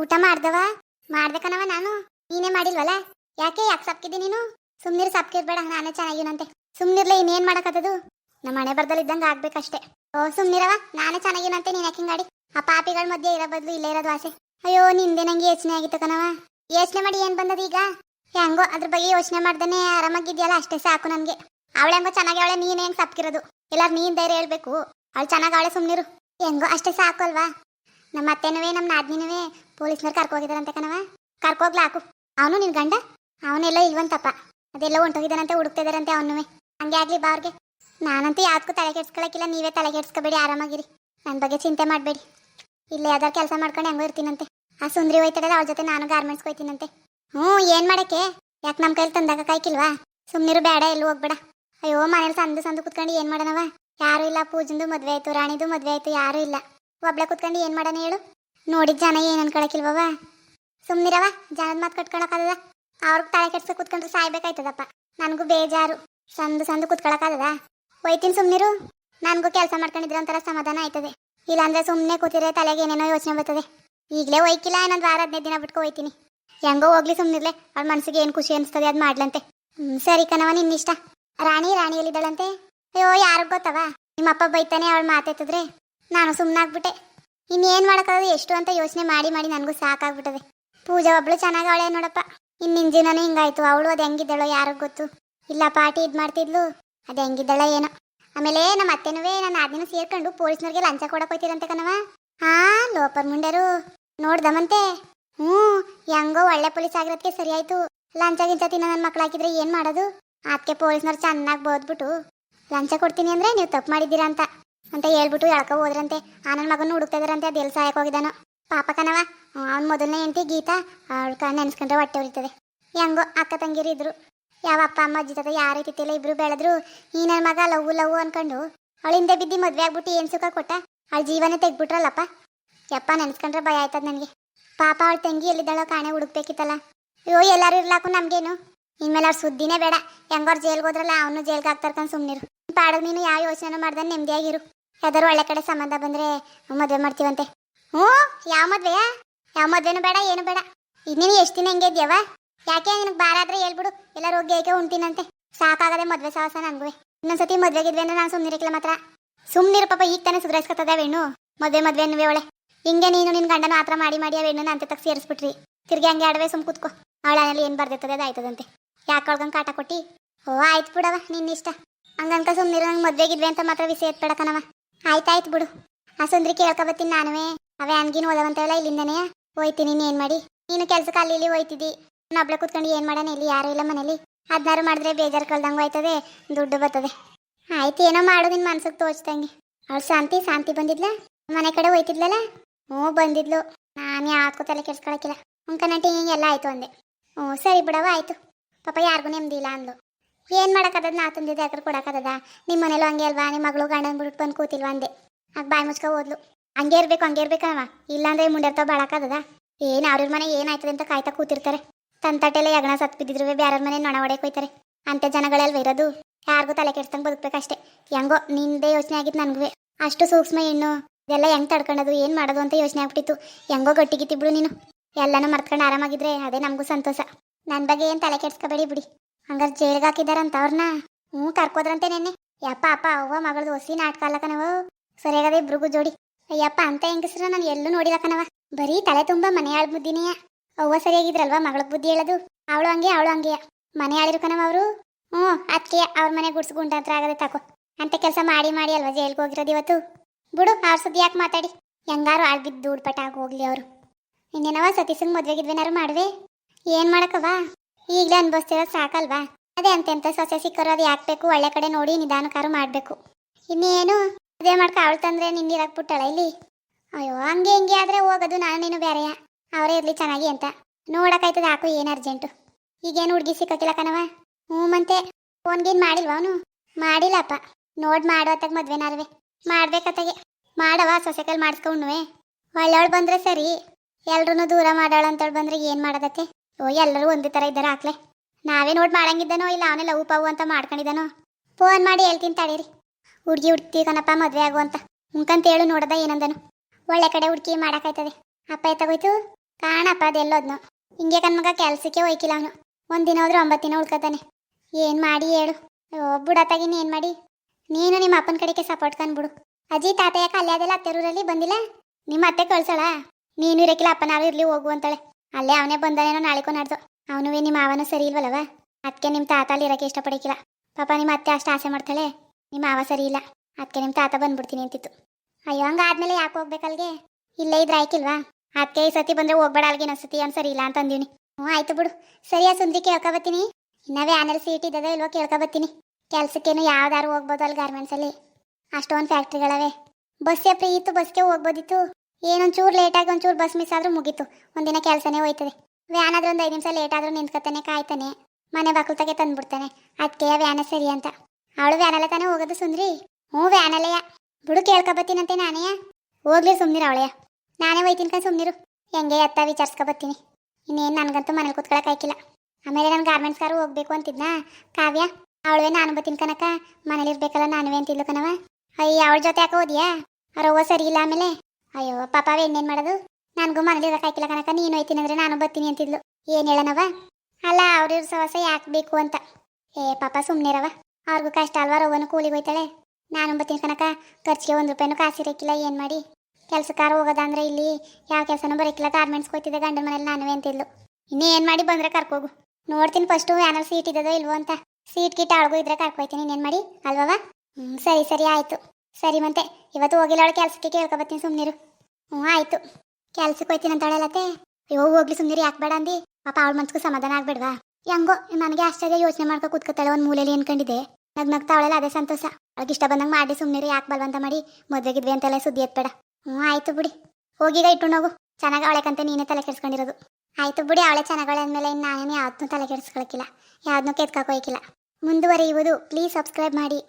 ಊಟ ಮಾಡ್ದವ? ಮಾಡ್ಬೇಕನವ ನಾನು. ನೀನೇ ಮಾಡಿಲ್ವಲ್ಲ? ಯಾಕೆ ಯಾಕೆ ಸಪ್ಕಿದ್ದಿ ನೀನು? ಸುಮ್ನಿರ್ ಸಪ್ಕಿರ್ಬೇಡ ನಾನೇ ಚೆನ್ನಾಗಿನಂತೆ ಸುಮ್ನಿರ್ಲೆ, ಇನ್ನೇನ್ ಮಾಡಕತ್ತದು? ನಮ್ಮ ಮನೆ ಬರ್ದಲ್ಲಿ ಇದ್ದಂಗೆ ಆಗ್ಬೇಕಷ್ಟೇ. ಓ, ಸುಮ್ನಿರವ, ನಾನೇ ಚೆನ್ನಾಗಿನಂತೆ ನೀನ್ ಯಾಕೆ ಹಿಂಗಾಡಿ? ಆ ಪಾಪಿಗಳ ಮಧ್ಯೆ ಇರೋ ಬದಲು ಇಲ್ಲೇ ಇರೋದು ಆಸೆ. ಅಯ್ಯೋ, ನಿಂದೆ ನಂಗೆ ಯೋಚನೆ ಆಗಿತ್ತು ಕಣವ ಯೋಚನೆ ಮಾಡಿ ಏನ್ ಬಂದದ ಈಗ? ಹೆಂಗೋ, ಅದ್ರ ಬಗ್ಗೆ ಯೋಚನೆ ಮಾಡ್ದೇನೆ ಆರಾಮಾಗಿದ್ಯಲ್ಲ, ಅಷ್ಟೇ ಸಾಕು ನನ್ಗೆ. ಅವಳೆ ಹೆಂಗೋ ಚೆನ್ನಾಗಿ ಅವಳೆ, ನೀನ್ ಹೆಂಗ್ ಸಪ್ಕಿರೋದು? ಎಲ್ಲಾರು ನೀನ್ ಧೈರ್ಯ ಹೇಳ್ಬೇಕು. ಅವಳು ಚೆನ್ನಾಗಿ, ಅವಳೆ ಸುಮ್ನಿರು. ಹೆಂಗೋ, ಅಷ್ಟೇ ಸಾಕು ಅಲ್ವಾ? ನಮ್ಮ ಅತ್ತೆನವೇ, ನಮ್ಮ ನಾದ್ನಿನವೇ ಪೊಲೀಸ್ನವ್ರು ಕರ್ಕೋಗಿದಾರಂತೆ ಕಣವ ಕರ್ಕೋಗ್ಲಾ ಹಾಕು. ಅವನು ನಿನ್ ಗಂಡ? ಅವನೆಲ್ಲ ಇಲ್ವಂತಪ್ಪ. ಅದೆಲ್ಲ ಹೊಂಟೋಗಿದಾರಂತೆ ಹುಡುಕ್ತಿದಾರಂತೆ ಅವನುವೆ ಹಂಗೆ ಆಗ್ಲಿ ಬಾ ಅವ್ರಿಗೆ. ನಾನಂತೂ ಯಾವ್ದಕ್ಕೂ ತಲೆ ಕೆಡ್ಸ್ಕೊಳಕ್ಕಿಲ್ಲ, ನೀವೇ ತಲೆ ಕೆಡ್ಸ್ಕೊಬೇಡಿ, ಆರಾಮಾಗಿರಿ. ನನ್ನ ಬಗ್ಗೆ ಚಿಂತೆ ಮಾಡಬೇಡಿ. ಇಲ್ಲೇ ಯಾವ್ದಾರು ಕೆಲಸ ಮಾಡ್ಕೊಂಡು ಹೆಂಗೋ ಇರ್ತೀನಂತೆ. ಆ ಸುಂದ್ರಿ ಹೋಯ್ತಾಡಲ್ಲ ಅವ್ರ ಜೊತೆ ನಾನು ಗಾರ್ಮೆಂಟ್ಸ್ಗೆ ಹೋಯ್ತೀನಂತೆ ಹ್ಞೂ, ಏನು ಮಾಡಕ್ಕೆ? ಯಾಕೆ ನಮ್ಮ ಕೈಲಿ ತಂದಾಗ ಕಾಯ್ಕಿಲ್ವಾ? ಸುಮ್ಮನಿರು ಬೇಡ, ಎಲ್ಲೂ ಹೋಗ್ಬೇಡ. ಅಯ್ಯೋ, ಮನೇಲಿ ಸಂದು ಸಂದು ಕುತ್ಕೊಂಡು ಏನು ಮಾಡೋಣವ ಯಾರು ಇಲ್ಲ, ಪೂಜಂದು ಮದುವೆ ಆಯಿತು, ರಾಣಿದು ಮದುವೆ ಆಯ್ತು, ಯಾರೂ ಇಲ್ಲ. ಒಬ್ಳೆ ಕುತ್ಕೊಂಡು ಏನು ಮಾಡೋಣ ಹೇಳು? ನೋಡಿದ ಜನ, ಏನು ಅನ್ಕೊಳಕಿಲ್ವವ ಸುಮ್ಮನಿರವ ಜನದ ಮಾತು ಕಟ್ಕೊಳಕಾಗದ ಅವ್ರಿಗೆ ತಲೆ ಕೆಡ್ಸ ಕುತ್ಕೊಂಡ್ರೆ ಸಾಯ್ಬೇಕಾಯ್ತದಪ್ಪ. ನನಗೂ ಬೇಜಾರು. ಸಂದು ಸಂದು ಕುತ್ಕೊಳಕಾಗದ ಒಯ್ತೀನಿ ಸುಮ್ಮನಿರು ನನಗೂ ಕೆಲಸ ಮಾಡ್ಕೊಂಡಿದ್ರೆ ಒಂಥರ ಸಮಾಧಾನ ಆಯ್ತದೆ. ಇಲ್ಲಾಂದ್ರೆ ಸುಮ್ಮನೆ ಕೂತಿದ್ರೆ ತಲೆಗೆ ಏನೇನೋ ಯೋಚನೆ ಬರ್ತದೆ. ಈಗಲೇ ಒಯ್ಕಿಲ್ಲ ಇನ್ನೊಂದು ವಾರ ಹದಿನೈದು ದಿನ ಬಿಟ್ಕೊ ಹೋಯ್ತೀನಿ. ಹೆಂಗೋ ಹೋಗ್ಲಿ ಸುಮ್ಮನಿರ್ಲೆ ಅವ್ಳ ಮನಸ್ಸಿಗೆ ಏನು ಖುಷಿ ಅನಿಸ್ತದೆ ಅದು ಮಾಡ್ಲಂತೆ. ಸರಿ ಕಣವ ನಿನ್ನಿಷ್ಟ. ರಾಣಿ ರಾಣಿ ಎಲ್ಲಿದ್ದಾಳಂತೆ ಅಯ್ಯೋ, ಯಾರಿಗೆ ಗೊತ್ತವ ನಿಮ್ಮಪ್ಪ ಬೈತಾನೆ ಅವಳು ಮಾತಾಡ್ತಿದ್ರೆ ನಾನು ಸುಮ್ಮನಾಗ್ಬಿಟ್ಟೆ ಇನ್ನೇನು ಮಾಡೋಕ್ಕಾಗದು? ಎಷ್ಟು ಅಂತ ಯೋಚನೆ ಮಾಡಿ ಮಾಡಿ ನನಗೂ ಸಾಕಾಗ್ಬಿಟ್ಟದೆ. ಪೂಜಾ ಒಬ್ಳು ಚೆನ್ನಾಗಿ ಅವಳೆ ನೋಡಪ್ಪ. ಇನ್ನಿನ ಜೀವನನೂ ಹಿಂಗಾಯ್ತು. ಅವಳು ಅದು ಹೆಂಗಿದ್ದಾಳೋ ಯಾರಿಗ್ ಗೊತ್ತು? ಇಲ್ಲ ಪಾರ್ಟಿ ಇದು ಮಾಡ್ತಿದ್ಲು, ಅದು ಹೆಂಗಿದ್ದಾಳ ಏನೋ. ಆಮೇಲೆ ನಮ್ಮ ಅತ್ತೆನವೇ ನನ್ನ ದಿನ ಸೇರ್ಕೊಂಡು ಪೊಲೀಸ್ನವ್ರಿಗೆ ಲಂಚ ಕೊಡಕ್ ಹೋಯ್ತಿರಂತೆ ಕಣವ ಹಾ, ಲೋಪರ್ ಮುಂಡರು. ನೋಡ್ದಮಂತೆ. ಹ್ಞೂ, ಹೆಂಗೋ ಒಳ್ಳೆ ಪೊಲೀಸ್ ಆಗಿರೋದಕ್ಕೆ ಸರಿ ಆಯ್ತು ಲಂಚ ಗಿಂಚ ತಿನ್ನ ನನ್ನ ಮಕ್ಳು ಹಾಕಿದ್ರೆ ಏನು ಮಾಡೋದು? ಅದಕ್ಕೆ ಪೊಲೀಸ್ನವ್ರು ಚೆನ್ನಾಗಿ ಬೋದ್ಬಿಟ್ಟು ಲಂಚ ಕೊಡ್ತೀನಿ ಅಂದ್ರೆ ನೀವು ತಪ್ಪು ಮಾಡಿದ್ದೀರಾ ಅಂತ. ಅಂತ ಹೇಳ್ಬಿಟ್ಟು ಎಳ್ಕೊ ಹೋದ್ರಂತೆ. ಆ ನನ್ನ ಮಗನ ಹುಡುಕ್ತಾ ಇದಾರಂತೆ ಅದು ಎಲ್ಲಿ ಹೋಗಿದ್ದಾನೋ. ಪಾಪ ಕಣವ ಅವ್ನ ಮೊದಲನೇ ಹೆಂಡತಿ ಗೀತಾ, ಅವಳ ಕಣ್ಣು ನೆನ್ಸ್ಕೊಂಡ್ರೆ ಹೊಟ್ಟೆ ಉರಿತದೆ. ಹೆಂಗೋ ಅಕ್ಕ ತಂಗಿರು ಇದ್ರು. ಯಾವ ಅಪ್ಪ, ಅಮ್ಮ, ಅಜ್ಜಿ, ತಾತ ಯಾರ ರೀತಿಯಲ್ಲ ಇಬ್ರು ಬೆಳೆದ್ರು. ಈ ನನ್ನ ಮಗ ಲವ್ ಲವ್ ಅನ್ಕೊಂಡು ಅವಳ ಹಿಂದೆ ಬಿದ್ದು ಮದುವೆ ಆಗ್ಬಿಟ್ಟು ಏನು ಸುಖ ಕೊಟ್ಟ? ಅವಳ ಜೀವನ ತೆಗ್ಬಿಟ್ರಲ್ಲಪ್ಪ ಯಪ್ಪ, ನೆನ್ಸ್ಕೊಂಡ್ರೆ ಭಯ ಆಯ್ತದ ನನಗೆ. ಪಾಪ ಅವಳ ತಂಗಿ ಎಲ್ಲಿದ್ದಾಳೋ ಕಾಣೆ ಹುಡುಕ್ಬೇಕಿತ್ತಲ್ಲ. ಅಯ್ಯೋ, ಎಲ್ಲರೂ ಇರ್ಲಾಕು ನಮಗೇನು. ಇನ್ಮೇಲೆ ಅವ್ರ ಸುದ್ದಿನೇ ಬೇಡ. ಹೆಂಗೋರ್ ಜೈಲ್ಗೆ ಹೋದ್ರಲ್ಲ, ಅವನು ಜೈಲ್ಗೆ ಹಾಕ್ತಾರ್ಕೊಂಡು ಸುಮ್ಮನಿರು ಪಾಡೋದು ನೀನು ಯಾವ ಯೋಚನೆ ಮಾಡ್ದೆ ನೆಮ್ಮದಿಯಾಗಿರು ಯಾವ್ದಾರು ಒಳ್ಳೆ ಕಡೆ ಸಂಬಂಧ ಬಂದ್ರೆ ಮದ್ವೆ ಮಾಡ್ತೀವಂತೆ. ಹ್ಞೂ, ಯಾವ ಮದ್ವೆಯಾ? ಯಾವ ಮದ್ವೆನೂ ಬೇಡ, ಏನು ಬೇಡ. ಇನ್ನೇನು ಎಷ್ಟು ದಿನ ಹೆಂಗೆ ಇದ್ಯಾವ ಯಾಕೆ ನಿನಗೆ ಬಾರ ಆದ್ರೆ ಹೇಳ್ಬಿಡು. ಎಲ್ಲ ರೋಗಿ ಏಕೆ ಉಣ್ತೀನಂತೆ ಸಾಕಾಗದೆ ಮದ್ವೆ ಸಾಹಸ ನನಗೂ ಇನ್ನೊಂದ್ಸತಿ ಮದ್ವೆ ಗಿದ್ವೆ ಅಂದ್ರೆ ನಾನು ಸುಮ್ಮನಿರಕ್ಕಿಲ್ಲ ಮಾತ್ರ. ಸುಮ್ಮನಿರು ಪಾಪ, ಈಗ ತಾನೇ ಸುಧಾರಿಸ್ಕೊತದ ಹೆಣ್ಣು ಮದ್ವೆ ಮದ್ವೆ ಅನ್ನುವೆ ಒಳ್ಳೆ ಹಿಂಗೆ ನೀನು ನಿನ್ನ ಗಂಡನ ಆತರ ಮಾಡಿ ಮಾಡಿ ಆ ಹೆಣ್ಣು ಅಂತ ತಕ್ಕ ಸೇರಿಸ್ಬಿಟ್ರಿ. ತಿರ್ಗಿ ಹಂಗೆ ಆಡವೆ ಸುಮ್ ಕೂತ್ಕೋ. ಅವಳಲ್ಲಿ ಏನು ಬರ್ದಿರ್ತದೆ ಅದು ಆಯ್ತದಂತೆ. ಯಾಕೆ ಅವಳ್ಗಂಗೆ ಕಾಟ ಕೊಟ್ಟಿ? ಓ, ಆಯ್ತು ಬಿಡವ ನಿನ್ನಿಷ್ಟ ಹಂಗನ್ಕ ಸುಮ್ಮನಿರು ನಂಗೆ ಮದ್ವೆಗಿದ್ವಿ ಅಂತ ಮಾತ್ರ ವಿಷಯ ಎತ್ಬೇಡ ಕಣವ ಆಯ್ತಾಯ್ತು ಬಿಡು. ಆ ಸುಂದ್ರಿ ಕೇಳ್ಕೊಬತ್ತೀನಿ ನಾನುವೇ. ಅವೇ ಅನ್ಗಿನ ಓದವಂತವಲ್ಲ ಇಲ್ಲಿಂದನೇ. ಹೋಯ್ತೀನಿ ಏನು ಮಾಡಿ? ನೀನು ಕೆಲ್ಸಕ್ಕೆ ಅಲ್ಲಿ ಇಲ್ಲಿ ಹೋಯ್ತಿದ್ದಿ. ನಾನು ಒಬ್ಳೆ ಕೂತ್ಕೊಂಡು ಏನು ಮಾಡೋಣ? ಇಲ್ಲಿ ಯಾರು ಇಲ್ಲ ಮನೇಲಿ. ಅದನ್ನಾರು ಮಾಡಿದ್ರೆ ಬೇಜಾರು ಕಳ್ದಂಗೆ ಹೋಯ್ತದೆ ದುಡ್ಡು ಬರ್ತದೆ. ಆಯ್ತು, ಏನೋ ಮಾಡು ನಿನ್ನ ಮನ್ಸಿಗೆ ತೋಚ್ದಂಗೆ. ಅವಳು ಶಾಂತಿ ಶಾಂತಿ ಬಂದಿದ್ಲ? ಮನೆ ಕಡೆ ಹೋಯ್ತಿದ್ಲಲ್ಲ? ಹ್ಞೂ, ಬಂದಿದ್ಲು. ನಾನು ಯಾಕೋ ತಲೆ ಕೆಡ್ಸ್ಕೊಳಕಿಲ್ಲ ಉಂಕನಂಟಿ ಹಿಂಗೆಲ್ಲ ಆಯ್ತು ಅಂದೆ. ಹ್ಞೂ, ಸರಿ ಬಿಡವ ಆಯಿತು. ಪಾಪ ಯಾರಿಗೂ ನೆಮ್ಮದಿ ಇಲ್ಲ ಅಂದ್ಲು. ಏನು ಮಾಡೋಕ್ಕದ ನಾ ತಂದಿದ್ದೆ ಅದ್ರ ಕೊಡಕ್ಕದ ನಿಮ್ಮ ಮನೇಲೂ ಹಂಗೆ ಅಲ್ವಾ? ನಿಮ್ಮ ಮಗಳು ಗಂಡನ ಬಿಟ್ಟು ಬಂದು ಕೂತಿಲ್ವಾ ಅಂದೆ. ಆಗ ಬಾಯಿ ಮುಚ್ಕೊ ಓದ್ಲು ಹಂಗೆ ಇರ್ಬೇಕು, ಹಂಗೆ ಇರ್ಬೇಕವ ಇಲ್ಲಾಂದ್ರೆ ಮುಂಡಿರ್ತಾವ ಬಾಳಕದ ಏನ್ ಅವ್ರ ಮನೆ ಏನಾಯ್ತದೆ ಅಂತ ಕಾಯ್ತಾ ಕೂತಿರ್ತಾರೆ. ತಂತಟೆಲ್ಲ ಯಗಣ ಸತ್ ಬಿದ್ದಿದ್ರು ಬೇರೆ ಮನೆ ನೊಣ ಹೊಡೆಯಕ್ಕೆ ಹೋಯ್ತಾರೆ. ಅಂತ ಜನಗಳೆಲ್ಲ ಇರೋದು? ಯಾರಿಗೂ ತಲೆ ಕೆಡ್ಸ್ದಂಗೆ ಬದುಕ್ಬೇಕಷ್ಟೇ. ಹೆಂಗೋ ನಿಂದೆ ಯೋಚನೆ ಆಗಿತ್ತು ನನಗೂ ಅಷ್ಟು ಸೂಕ್ಷ್ಮ ಹೆಣ್ಣು, ಇದೆಲ್ಲ ಹೆಂಗ್ ತಡ್ಕೊಳ್ಳೋದು ಏನ್ ಮಾಡೋದು ಅಂತ ಯೋಚನೆ ಆಗ್ಬಿಟ್ಟಿತ್ತು. ಹೆಂಗೋ ಗಟ್ಟಿಗಿತ್ತಿಬ್ಳು ನೀನು. ಎಲ್ಲಾನು ಮರ್ತ್ಕೊಂಡು ಆರಾಮಾಗಿದ್ರೆ ಅದೇ ನಮಗೂ ಸಂತೋಷ. ನನ್ನ ಬಗ್ಗೆ ಏನು ತಲೆ ಕೆಡ್ಸ್ಕೊಬೇಡಿ ಬಿಡಿ. ಹಂಗಾರೆ ಜೈಲ್ಗೆ ಹಾಕಿದಾರಂತ ಅವ್ರನ್ನ ಹ್ಞೂ, ಕರ್ಕೋದ್ರಂತೆ ನೆನ್ನೆ. ಯಪ್ಪ, ಅಪ್ಪ, ಅವ್ವ, ಮಗಳದು ಹೊಸಿ ನಾಟಕ ಅಲ್ಲಕನವ ಸರಿಯಾಗದೆ ಇಬ್ರಿಗೂ ಜೋಡಿ. ಅಯ್ಯಪ್ಪ, ಅಂತ ಹೆಂಗಸ್ರ ನಾನು ಎಲ್ಲೂ ನೋಡಿಲ್ಲ ಕಣವ ಬರೀ ತಲೆ ತುಂಬ ಮನೆ ಆಳ್ ಬುದ್ಧಿನೇಯ ಅವ್ವ ಸರಿಯಾಗಿದ್ರಲ್ವಾ ಮಗಳ ಬುದ್ಧಿ ಹೇಳೋದು? ಅವಳು ಹಂಗೆ, ಅವಳು ಹಂಗೆಯ ಮನೆ ಆಳಿರು ಕಣವ ಅವರು? ಹ್ಞೂ ಅದಕ್ಕೆ ಅವ್ರ ಮನೆ ಗುಡ್ಸ್ ಗುಂಡಂತ್ರ ಆಗದೆ ತಕೋ. ಅಂತ ಕೆಲಸ ಮಾಡಿ ಮಾಡಿ ಅಲ್ವಾ ಜೈಲ್ಗೆ ಹೋಗಿರೋದು ಇವತ್ತು? ಬಿಡು, ಅವ್ರ ಸುದ್ದಿ ಯಾಕೆ ಮಾತಾಡಿ? ಹೆಂಗಾರು ಆಳ್ ಬಿದ್ದು ಧೂಳ್ ಪಟ ಆಗಿ ಹೋಗ್ಲಿ ಅವರು. ಇನ್ನೇನವ ಸತೀಸಂಗ್ ಮದ್ವೆಗಿದ್ವೇನಾರು ಮಾಡುವೆ? ಏನು ಮಾಡಕ್ಕವ ಈಗಲೇ ಅನುಭವಿಸ್ತಿರೋದು ಸಾಕಲ್ವಾ? ಅದೇ ಅಂತೆಂತ, ಸೊಸೆ ಸಿಕ್ಕರು ಅದು ಯಾಕೆ ಬೇಕು? ಒಳ್ಳೆ ಕಡೆ ನೋಡಿ ನಿಧಾನಕಾರು ಮಾಡಬೇಕು. ಇನ್ನೇನು? ಅದೇ ಮಾಡ್ಕ ಅವಳು ತಂದ್ರೆ ಬಿಟ್ಟಳ ಇಲ್ಲಿ? ಅಯ್ಯೋ, ಹಂಗೆ ಹಿಂಗೆ ಆದರೆ ಹೋಗೋದು ನಾನು ನೀನು ಬೇರೆಯ? ಅವರೇ ಇರಲಿ ಚೆನ್ನಾಗಿ ಅಂತ. ನೋಡೋಕಾಯ್ತದೆ ಹಾಕು ಏನು ಅರ್ಜೆಂಟು. ಈಗೇನು ಹುಡುಗಿ ಸಿಕ್ಕಕ್ಕಿಲ್ಲ ಕಣವ ಹ್ಞೂ ಮಂತೆ ಫೋನ್ಗೇನು ಮಾಡಿಲ್ವ ಅವನು? ಮಾಡಿಲ್ಲಪ್ಪ. ನೋಡಿ ಮಾಡೋ ಮದುವೆ ನಾರ್ವೆ ಮಾಡ್ಬೇಕತ್ತಾಗೆ. ಮಾಡವ ಸೊಸೆಕಲ್ಲಿ ಮಾಡಿಸ್ಕೊಂಡ್ವೆ ಒಳ್ಳೆಯವಳು ಬಂದರೆ ಬಂದ್ರೆ ಸರಿ. ಎಲ್ರೂ ದೂರ ಮಾಡಾಳ ಅಂತೇಳಿ ಬಂದರೆ ಏನು ಮಾಡೋದಕ್ಕೆ ಓ, ಎಲ್ಲರೂ ಒಂದೇ ಥರ ಇದ್ದಾರೆ ಹಾಕ್ಲೆ ನಾವೇ ನೋಡಿ ಮಾಡಂಗಿದ್ದಾನೋ ಇಲ್ಲ ಅವನೇ ಲವ್ ಅಂತ ಮಾಡ್ಕೊಂಡಿದ್ದಾನೋ? ಫೋನ್ ಮಾಡಿ ಹೇಳ್ತೀನಿ ತಡೀರಿ. ಹುಡುಗಿ ಹುಡ್ತಿ ಕಣಪ್ಪ, ಮದುವೆ ಆಗುವಂತ ಉಂಕಂತ ಹೇಳು, ನೋಡದ ಏನಂದನು. ಒಳ್ಳೆ ಕಡೆ ಹುಡುಕಿ ಮಾಡೋಕ್ಕಾಯ್ತದೆ ಅಪ್ಪ ಎತ್ತಾಗೋಯ್ತು? ಕಾಣಪ್ಪ ಅದೆಲ್ಲೋದ್ನು ಹಿಂಗೆ ಕಣ್ಮಗ ಕೆಲ್ಸಕ್ಕೆ ಹೋಯ್ಕಿಲ್ಲ ಅವನು. ಒಂದಿನ ಹೋದ್ರೆ ಒಂಬತ್ತು ದಿನ ಉಳ್ಕೊತಾನೆ. ಏನು ಮಾಡಿ ಹೇಳು. ಅಯ್ಯೋ ಬುಡತ್ತಾಗಿನ ಏನು ಮಾಡಿ? ನೀನು ನಿಮ್ಮ ಅಪ್ಪನ ಕಡೆಗೆ ಸಪೋರ್ಟ್ ಕಂಡ್ಬಿಡು ಅಜ್ಜಿ, ತಾತಯ್ಯ ಕಲ್ಯಾದೆಲ್ಲ ಅತ್ತೆರೂರಲ್ಲಿ ಬಂದಿಲ್ಲ? ನಿಮ್ಮ ಅತ್ತೆ ಕಳ್ಸೋಳ? ನೀನು ಇರಕ್ಕಿಲ್ಲ ಅಪ್ಪನಾರು ಇರ್ಲಿ, ಹೋಗು ಅಂತಾಳೆ. ಅಲ್ಲೇ ಅವನೇ ಬಂದಾನೇನೋ ನಾಳೆಕೋ ನಾಡ್ದು. ಅವನು ನಿಮ್ಮ ಮಾವನೂ ಸರಿ ಇಲ್ವಲ್ಲವ? ಅದಕ್ಕೆ ನಿಮ್ಮ ತಾತ ಅಲ್ಲಿ ಇರಕ್ಕೆ ಇಷ್ಟಪಡಕ್ಕಿಲ್ಲ ಪಾಪ ನಿಮ್ಮ ಅತ್ತೆ ಅಷ್ಟು ಆಸೆ ಮಾಡ್ತಾಳೆ. ನಿಮ್ಮ ಮಾವ ಸರಿ ಇಲ್ಲ. ಅದಕ್ಕೆ ನಿಮ್ಮ ತಾತ ಬಂದ್ಬಿಡ್ತೀನಿ ಅಂತಿತ್ತು. ಅಯ್ಯೋ, ಹಂಗಾದ್ಮೇಲೆ ಯಾಕೆ ಹೋಗ್ಬೇಕಲ್ಗೆ? ಇಲ್ಲೇ ಇದ್ರೆ ಆಯ್ಕಿಲ್ವಾ? ಅದಕ್ಕೆ ಈ ಸತಿ ಬಂದ್ರೆ ಹೋಗ್ಬೇಡ ಅಲ್ಗೆ ಇನ್ನೊಂದ್ಸತಿ ಅವ್ನು ಸರಿ ಇಲ್ಲ ಅಂತ ಅಂದೀನಿ ಹ್ಞೂ, ಆಯ್ತು ಬಿಡು. ಸರಿಯಾ ಸುಂದ್ರಿ ಕೇಳ್ಕೊಬತ್ತೀನಿ. ಇನ್ನವೇ ವ್ಯಾನಲ್ಲಿ ಸೀಟ್ ಇದ್ದದ ಇಲ್ವೋ ಕೇಳ್ಕೊಬತ್ತೀನಿ. ಕೆಲ್ಸಕ್ಕೇನು ಯಾವ್ದಾರು ಹೋಗ್ಬೋದು ಅಲ್ಲಿ. ಗಾರ್ಮೆಂಟ್ಸಲ್ಲಿ ಅಷ್ಟೊಂದು ಫ್ಯಾಕ್ಟ್ರಿಗಳವೆ ಬಸ್ಸೇ ಫ್ರೀ ಇತ್ತು, ಬಸ್ಗೆ ಹೋಗ್ಬೋದಿತ್ತು. ಏನೊಂಚೂರು ಲೇಟಾಗಿ ಒಂಚೂರು ಬಸ್ ಮಿಸ್ ಆದರೂ ಮುಗೀತು. ಒಂದಿನ ಕೆಲಸನೇ ಹೋಯ್ತದೆ. ವ್ಯಾನ್ ಆದ್ರೆ ಒಂದು ಐದು ನಿಮಿಷ ಲೇಟ್ ಆದರೂ ನಿಂತ್ಕೊತಾನೆ, ಕಾಯ್ತಾನೆ. ಮನೆ ತಗೆ ತಂದ್ಬಿಡ್ತಾನೆ. ಅದಕ್ಕೆ ವ್ಯಾನ ಸರಿ ಅಂತ. ಅವಳು ವ್ಯಾನಲ್ಲ ತಾನೇ ಹೋಗೋದು ಸುಂದ್ರಿ? ಹ್ಞೂ ವ್ಯಾನಲ್ಲಯ್ಯ ಬಿಡು ಕೇಳ್ಕೊಬತ್ತೀನಂತೆ ನಾನೇ ಹೋಗ್ಲಿ ಸುಮ್ನಿರು ಅವಳೆಯ ನಾನೇ ಹೋಯ್ತೀನಿ ಕಣ್ ಸುಮ್ನಿರು. ಹೆಂಗೆ ಎತ್ತ ವಿಚಾರಿಸ್ಕೊಬತ್ತೀನಿ. ಇನ್ನೇನು ನನಗಂತೂ ಮನೇಲಿ ಕೂತ್ಕೊಳಕ್ ಆಯ್ಕಿಲ್ಲ. ಆಮೇಲೆ ನಾನು ಗಾರ್ಮೆಂಟ್ಸ್ಗಾರು ಹೋಗ್ಬೇಕು ಅಂತಿದ್ನಾ? ಕಾವ್ಯ, ಅವಳೇ ನಾನು ಬತ್ತೀನಿ ಕನಕ ಮನೇಲಿ ಇರ್ಬೇಕಲ್ಲ ನಾನುವೆ ಅಂತಿದ್ಲು ಕಣವ ಅಯ್ಯ, ಅವಳ ಜೊತೆ ಯಾಕೆ ಓದಿಯಾ ಅವ್ರವ್ವ ಸರಿ ಇಲ್ಲ ಆಮೇಲೆ. ಅಯ್ಯೋ ಪಾಪ ಇನ್ನೇನು ಮಾಡೋದು? ನನಗೂ ಮನೇಲಿ ಇರೋಕ್ಕಾಯ್ಕಿಲ್ಲ ಕನಕ ನೀನು ಹೋಯ್ತೀನಿ ಅಂದ್ರೆ ನಾನು ಬರ್ತೀನಿ ಅಂತಿದ್ಲು. ಏನು ಹೇಳನವ ಅಲ್ಲ, ಅವ್ರಿವ್ರ ಸವಾಸ ಯಾಕೆ ಬೇಕು ಅಂತ. ಏ, ಪಾಪ ಸುಮ್ಮನಿರವ ಅವ್ರಿಗೂ ಕಷ್ಟ ಅಲ್ವಾ ರವ್ವನು ಕೂಲಿಗೆ ಹೋಯ್ತಾಳೆ? ನಾನು ಬರ್ತೀನಿ ಕನಕ ಖರ್ಚಿಗೆ ಒಂದು ರೂಪಾಯಿನೂ ಕಾಸಿರಕ್ಕಿಲ್ಲ ಏನು ಮಾಡಿ? ಕೆಲಸಕ್ಕಾರ ಹೋಗೋದಂದ್ರೆ ಇಲ್ಲಿ ಯಾವ ಕೆಲಸನೂ ಬರೋಕ್ಕಿಲ್ಲ ಗಾರ್ಮೆಂಟ್ಸ್ಗೆ ಹೋಯ್ತಿದ್ದೆ ಗಂಡನ ಮನೇಲಿ ನಾನು ಅಂತಿದ್ಲು. ಇನ್ನೇನು ಮಾಡಿ ಬಂದರೆ ಕರ್ಕೋಗು. ನೋಡ್ತೀನಿ ಫಸ್ಟು ಯಾನಲ್ ಸೀಟ್ ಇದ್ದದೋ ಇಲ್ವೋ ಅಂತ. ಸೀಟ್ ಗಿಟ್ ಅಳ್ಗು ಇದ್ರೆ ಕರ್ಕೊಯ್ತೀನಿ, ಇನ್ನೇನು ಮಾಡಿ? ಅಲ್ವವ ಹ್ಞೂ ಸರಿ ಸರಿ, ಆಯಿತು. ಸರಿ ಮತ್ತೆ, ಇವತ್ತು ಹೋಗಿಲ್ಲ ಅವಳು ಕೆಲಸಕ್ಕೆ ಕೇಳ್ಕೊಬತ್ತೀನಿ ಸುಮ್ಮನಿರು ಹ್ಞೂ, ಆಯಿತು. ಕೆಲ್ಸಕ್ಕೆ ಹೋಯ್ತೀನಿ ಅಂತಾಳಲ್ಲತ್ತೆ ಅಯ್ಯೋ ಹೋಗ್ಲಿ ಸುಮ್ಮನಿರು ಯಾಕೆ ಬೇಡ ಅಂದಿ? ಪಾಪ ಅವಳ ಮನ್ಸಿಗೂ ಸಮಾಧಾನ ಆಗ್ಬೇಡ್ವಾ? ಹೆಂಗೋ, ನನಗೆ ಆಶ್ಚರ್ಯ ಯೋಚನೆ ಮಾಡ್ಕೊ ಕೂತ್ಕೊತಾಳೆ ಒಂದು ಮೂಲೆಯಲ್ಲಿ ಅನ್ಕೊಂಡಿದ್ದೆ ನಗ್ ನಗ್ತಾ ಅವಳೆಲ್ಲ ಅದೇ ಸಂತೋಷ. ಅವಳಿಗೆ ಇಷ್ಟ ಬಂದಂಗೆ ಮಾಡಿ ಸುಮ್ಮನಿರು ಯಾಕೆ ಬಲ್ವಂತ ಮಾಡಿ ಮದ್ವೆಗಿದ್ವಿ ಅಂತೆಲ್ಲ ಸುದ್ದಿ ಎತ್ಬೇಡ. ಹ್ಞೂ, ಆಯ್ತು ಬಿಡಿ. ಹೋಗಿಗ ಇಟ್ಟು ಹೋಗು. ಚೆನ್ನಾಗಿ ಅವಳೆಕಂತ ನೀನೇ ತಲೆ ಕೆಡ್ಸ್ಕೊಂಡಿರೋದು. ಆಯ್ತು ಬಿಡಿ, ಅವಳೆ ಚೆನ್ನಾಗಳೆ ಅಂದಮೇಲೆ ಇನ್ನು ನಾನೇನು ಯಾವ್ದನ್ನೂ ತಲೆ ಕೆಡಿಸ್ಕೊಳಕ್ಕಿಲ್ಲ. ಯಾವ್ದನ್ನೂ ಕೆತ್ಕಾಕೋಯ್ಕಿಲ್ಲ ಮುಂದುವರಿಯುವುದು ಪ್ಲೀಸ್ ಸಬ್ಸ್ಕ್ರೈಬ್ ಮಾಡಿ.